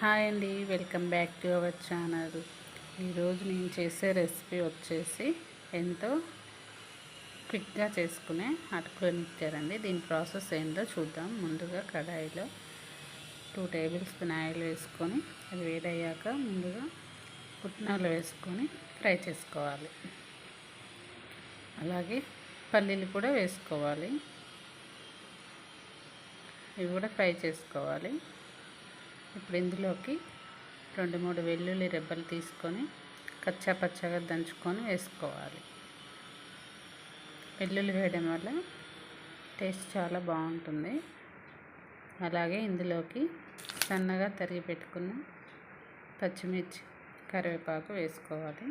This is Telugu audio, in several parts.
హాయ్ అండి welcome back to our channel. ఈరోజు నేను చేసే రెసిపీ వచ్చేసి ఎంతో క్విక్గా చేసుకునే అటుకులు మిక్చర్ దీని ప్రాసెస్ ఏంటో చూద్దాం. ముందుగా కడాయిలో టూ టేబుల్ స్పూన్ ఆయిల్ వేసుకొని అది వేడయ్యాక ముందుగా పుట్నాలు వేసుకొని ఫ్రై చేసుకోవాలి. అలాగే పల్లీలు కూడా వేసుకోవాలి. ఇవి కూడా ఫ్రై చేసుకోవాలి. ఇప్పుడు ఇందులోకి రెండు మూడు వెల్లుల్లి రెబ్బలు తీసుకొని కచ్చా పచ్చగా దంచుకొని వేసుకోవాలి. వెల్లుల్లి వేయడం వల్ల టేస్ట్ చాలా బాగుంటుంది. అలాగే ఇందులోకి సన్నగా తరిగి పెట్టుకున్న పచ్చిమిర్చి కరివేపాకు వేసుకోవాలి.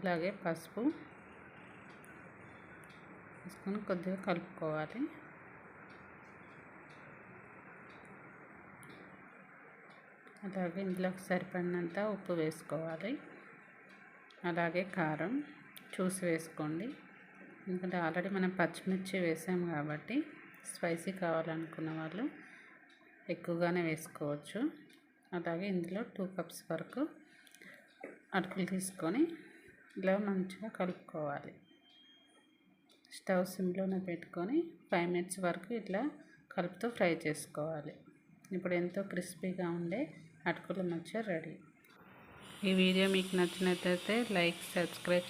అలాగే పసుపు తీసుకొని కొద్దిగా కలుపుకోవాలి. అలాగే ఇందులోకి సరిపడినంత ఉప్పు వేసుకోవాలి. అలాగే కారం చూసి వేసుకోండి. ఎందుకంటే ఆల్రెడీ మనం పచ్చిమిర్చి వేసాము కాబట్టి స్పైసీ కావాలనుకున్న వాళ్ళు ఎక్కువగానే వేసుకోవచ్చు. అలాగే ఇందులో టూ కప్స్ వరకు అటుకులు తీసుకొని ఇలా మంచిగా కలుపుకోవాలి. స్టవ్ సిమ్లోనే పెట్టుకొని ఫైవ్ మినిట్స్ వరకు ఇట్లా కలుపుతూ ఫ్రై చేసుకోవాలి. ఇప్పుడు ఎంతో క్రిస్పీగా ఉండే అటుకుల మధ్య రెడీ. ఈ వీడియో మీకు నచ్చినట్లయితే లైక్ సబ్స్క్రైబ్